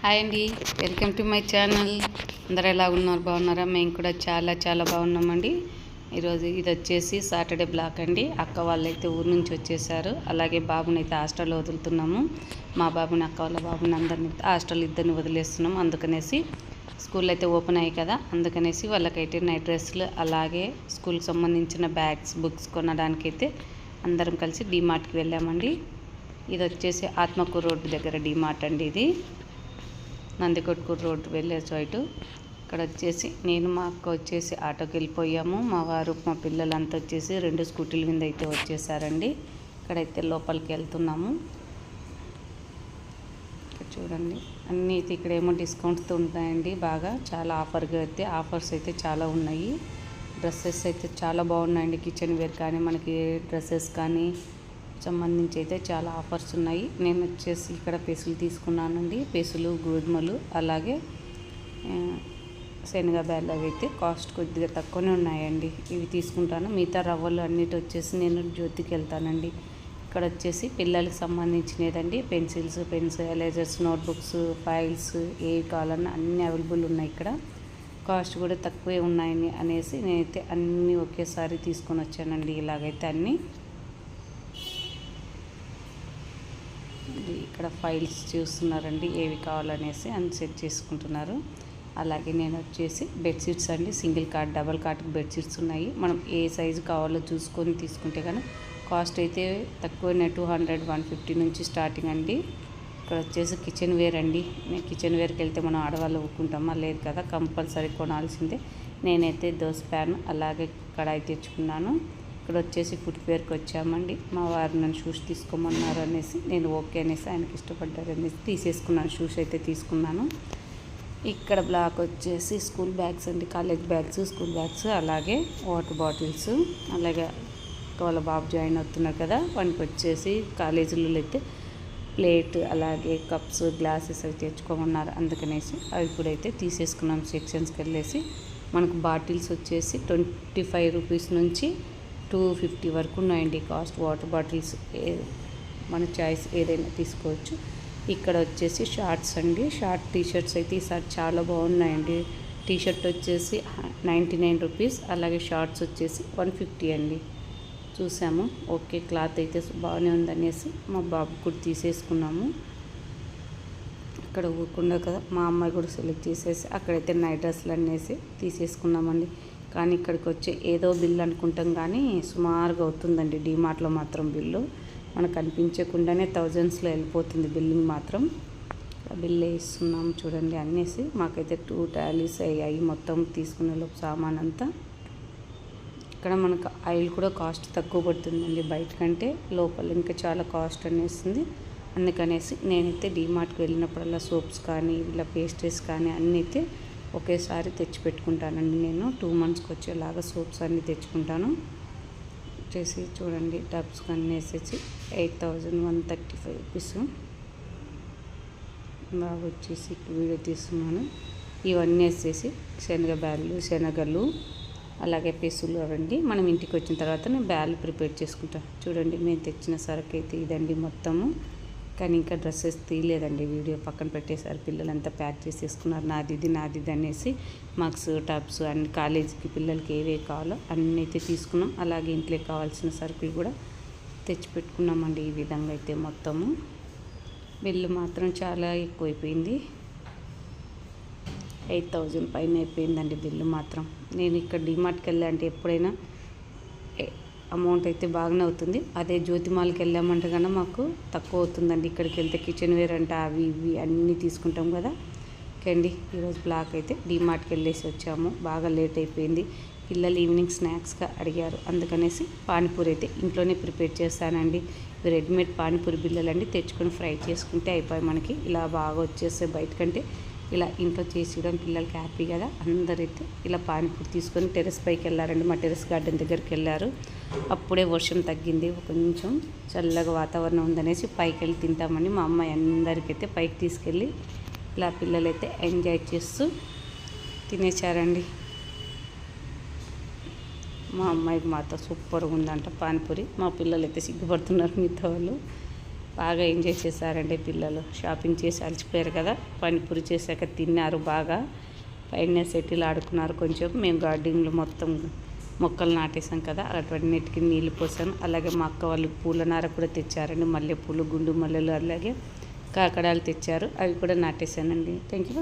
Hi అండి. Welcome to my channel. అందరూ ఎలా ఉన్నారు? బాగున్నారా? మేము కూడా చాలా చాలా బాగున్నామండి. ఈరోజు ఇది వచ్చేసి సాటర్డే బ్లాక్ అండి. అక్క వాళ్ళైతే ఊరు నుంచి వచ్చేసారు. అలాగే బాబుని అయితే హాస్టల్లో వదులుతున్నాము. మా బాబుని అక్క వాళ్ళ బాబుని అందరిని హాస్టల్ ఇద్దరిని వదిలేస్తున్నాం. అందుకనేసి స్కూల్ అయితే ఓపెన్ అయ్యాయి కదా. అందుకనేసి వాళ్ళకైతే నైట్ డ్రెస్సులు అలాగే స్కూల్కి సంబంధించిన బ్యాగ్స్ బుక్స్ కొనడానికైతే అందరం కలిసి డీమార్ట్కి వెళ్ళామండి. ఇది వచ్చేసి ఆత్మకూరు రోడ్డు దగ్గర డీమార్ట్ అండి ఇది. నందికొట్కూరు రోడ్డు వెళ్ళే చోటు. ఇక్కడ వచ్చేసి నేను మా అక్క వచ్చేసి ఆటోకి వెళ్ళిపోయాము. మా వారు మా పిల్లలంతా వచ్చేసి రెండు స్కూటీల మీద అయితే వచ్చేసారండి. ఇక్కడైతే లోపలికి వెళ్తున్నాము. చూడండి అన్నీ అయితే ఇక్కడేమో డిస్కౌంట్స్ ఉంటాయండి బాగా. చాలా ఆఫర్గా అయితే ఆఫర్స్ అయితే చాలా ఉన్నాయి. డ్రెస్సెస్ అయితే చాలా బాగున్నాయండి. కిచెన్ వేర్ కానీ మనకి డ్రెస్సెస్ కానీ సంబంధించి అయితే చాలా ఆఫర్స్ ఉన్నాయి. నేను వచ్చేసి ఇక్కడ పెసులు తీసుకున్నానండి. పెసులు గోధుమలు అలాగే శనగ బేళ్ళు అవి అయితే కాస్ట్ కొద్దిగా తక్కువనే ఉన్నాయండి. ఇవి తీసుకుంటాను. మిగతా రవ్వలు అన్నిటి వచ్చేసి నేను జ్యోతికి వెళ్తానండి. ఇక్కడ వచ్చేసి పిల్లలకి సంబంధించినదండి. Pencils pens erasers notebooks files ఏవి కావాలన్నా అన్నీ అవైలబుల్ ఉన్నాయి ఇక్కడ. కాస్ట్ కూడా తక్కువే ఉన్నాయని అనేసి నేనైతే అన్నీ ఒకేసారి తీసుకొని వచ్చానండి. ఇలాగైతే అన్నీ ఇది ఇక్కడ ఫైల్స్ చూస్తున్నారండి ఏవి కావాలనేసి అని సెట్ చేసుకుంటున్నారు. అలాగే నేను వచ్చేసి బెడ్షీట్స్ అండి single cot double cot bedsheets ఉన్నాయి. మనం ఏ సైజు కావాలో చూసుకొని తీసుకుంటే కానీ కాస్ట్ అయితే తక్కువనే టూ హండ్రెడ్ వన్ ఫిఫ్టీ నుంచి స్టార్టింగ్ అండి. ఇక్కడ వచ్చేసి కిచెన్ వేర్ అండి. నేను కిచెన్ వేర్కి వెళ్తే మనం ఆడవాళ్ళు ఊరుకుంటామా? లేదు కదా కంపల్సరీ కొనాల్సిందే. నేనైతే దోశ ప్యాన్ అలాగే కడాయి తెచ్చుకున్నాను. ఇక్కడ వచ్చేసి ఫుట్వేర్కి వచ్చామండి. మా వారు నన్ను షూస్ తీసుకోమన్నారు అనేసి నేను ఓకే అనేసి ఆయనకి ఇష్టపడ్డారు అనేసి తీసేసుకున్నాను. షూస్ అయితే తీసుకున్నాను. ఇక్కడ బ్లాక్ వచ్చేసి స్కూల్ బ్యాగ్స్ అండి. కాలేజ్ బ్యాగ్స్ స్కూల్ బ్యాగ్స్ అలాగే వాటర్ బాటిల్స్ అలాగే వాళ్ళ బాబు జాయిన్ అవుతున్నారు కదా. వానికి వచ్చేసి కాలేజీలో అయితే ప్లేట్ అలాగే కప్స్ గ్లాసెస్ అవి తెచ్చుకోమన్నారు. అందుకనేసి అవి ఇప్పుడైతే తీసేసుకున్నాం. సెక్షన్స్కి వెళ్ళేసి మనకు బాటిల్స్ వచ్చేసి ట్వంటీ ఫైవ్ రూపీస్ నుంచి టూ ఫిఫ్టీ వరకు ఉన్నాయండి కాస్ట్ వాటర్ బాటిల్స్ ఏ మన చాయిస్ ఏదైనా తీసుకోవచ్చు. ఇక్కడ వచ్చేసి షార్ట్స్ అండి. షార్ట్ టీషర్ట్స్ అయితే ఈసారి చాలా బాగున్నాయండి. టీషర్ట్ వచ్చేసి నైంటీ నైన్ రూపీస్ అలాగే షార్ట్స్ వచ్చేసి వన్ ఫిఫ్టీ అండి. చూసాము. ఓకే క్లాత్ అయితే బాగానే ఉందనేసి మా బాబు కూడా తీసేసుకున్నాము. ఇక్కడ ఊరుకుండా కదా మా అమ్మాయి కూడా సెలెక్ట్ చేసేసి అక్కడైతే నైట్ డ్రెస్సులు అనేసి తీసేసుకున్నామండి. కానీ ఇక్కడికి వచ్చే ఏదో బిల్లు అనుకుంటాం కానీ సుమారుగా అవుతుందండి. డీమార్ట్లో మాత్రం బిల్లు. మనకు అనిపించకుండానే థౌజండ్స్లో వెళ్ళిపోతుంది బిల్లింగ్ మాత్రం. బిల్ వేస్తున్నాం చూడండి అనేసి. మాకైతే టూ టాలీస్ అయ్యాయి మొత్తం తీసుకునే లోపు సామాన్ అంతా. ఇక్కడ మనకు ఆయిల్ కూడా కాస్ట్ తక్కువ పడుతుందండి బయట కంటే లోపల ఇంకా చాలా కాస్ట్ అనేసింది అందుకనేసి నేనైతే డీమార్ట్కి వెళ్ళినప్పుడల్లా సోప్స్ కానీ ఇలా పేస్ట్రీస్ కానీ అన్నీ అయితే ఒకేసారి తెచ్చి పెట్టుకుంటానండి నేను టూ మంత్స్కి వచ్చేలాగా సోప్స్ అన్నీ తెచ్చుకుంటాను. వచ్చేసి చూడండి టబ్స్ అన్నీ వేసేసి eight thousand one thirty five rupees. బాగా వచ్చేసి వీడియో తీస్తున్నాను. ఇవన్నీ వేసేసి శనగ బ్యాళ్ళు శనగలు అలాగే పెసులు అవండి. మనం ఇంటికి వచ్చిన తర్వాత నేను బ్యాళ్ళు ప్రిపేర్ చేసుకుంటాను చూడండి మేము తెచ్చిన సరుకు అయితే ఇదండి మొత్తము. కానీ ఇంకా డ్రెస్సెస్ తీయలేదండి. వీడియో పక్కన పెట్టేసారు పిల్లలంతా ప్యాక్ చేసేసుకున్నారు. నాది ఇది నాది ఇది అనేసి మగ్స్ టబ్స్ అన్ని కాలేజీకి పిల్లలకి ఏవే కావాలో అన్నీ అయితే తీసుకున్నాం. అలాగే ఇంట్లో కావాల్సిన సరుకులు కూడా తెచ్చిపెట్టుకున్నామండి ఈ విధంగా అయితే మొత్తము. బిల్లు మాత్రం చాలా ఎక్కువైపోయింది. ఎయిట్ థౌజండ్ పైన అయిపోయిందండి బిల్లు మాత్రం. నేను ఇక్కడ డిమార్ట్కి వెళ్ళా అంటే ఎప్పుడైనా అమౌంట్ అయితే బాగానే అవుతుంది. అదే జ్యోతిమాలకి వెళ్ళామంటే కన్నా మాకు తక్కువ అవుతుందండి. ఇక్కడికి వెళ్తే కిచెన్ వేర్ అంట అవి ఇవి అన్నీ తీసుకుంటాం కదా. కండి ఈరోజు బ్లాక్ అయితే డిమార్ట్కి వెళ్ళేసి వచ్చాము. బాగా లేట్ అయిపోయింది. పిల్లలు ఈవినింగ్ స్నాక్స్గా అడిగారు. అందుకనేసి పానీపూరి అయితే ఇంట్లోనే ప్రిపేర్ చేస్తానండి. రెడీమేడ్ పానీపూరి బిల్లలు అండి తెచ్చుకొని ఫ్రై చేసుకుంటే అయిపోయి మనకి. ఇలా బాగా వచ్చేస్తే బయటకంటే ఇలా ఇంట్లో చేసేయడం పిల్లలకి హ్యాపీ కదా. అందరైతే ఇలా పానీపూరి తీసుకొని టెరెస్ పైకి వెళ్ళారండి. మా టెరెస్ గార్డెన్ దగ్గరికి వెళ్ళారు. అప్పుడే వర్షం తగ్గింది. కొంచెం చల్లగా వాతావరణం ఉందనేసి పైకి వెళ్ళి తింటామని మా అమ్మాయి అందరికైతే పైకి తీసుకెళ్ళి ఇలా పిల్లలైతే ఎంజాయ్ చేస్తూ తినేశారండి. మా అమ్మాయికి మాతో సూపర్గా ఉందంట పానీపూరి. మా పిల్లలు అయితే సిగ్గుపడుతున్నారు మిగతా వాళ్ళు. బాగా ఎంజాయ్ చేశారండి పిల్లలు. షాపింగ్ చేసి అలసిపోయారు కదా. పానీపూరి చేశాక తిన్నారు బాగా. పైన సెటిల్ ఆడుకున్నారు కొంచెం. మేము గార్డెన్లో మొత్తం మొక్కలు నాటేసాం కదా అటువన్నిటికి నీళ్ళు పోసాను. అలాగే మా అక్క వాళ్ళు పూల నార కూడా తెచ్చారండి మల్లెపూలు గుండు మల్లెలు అలాగే కాకడాలు తెచ్చారు అవి కూడా నాటేశానండి. Thank you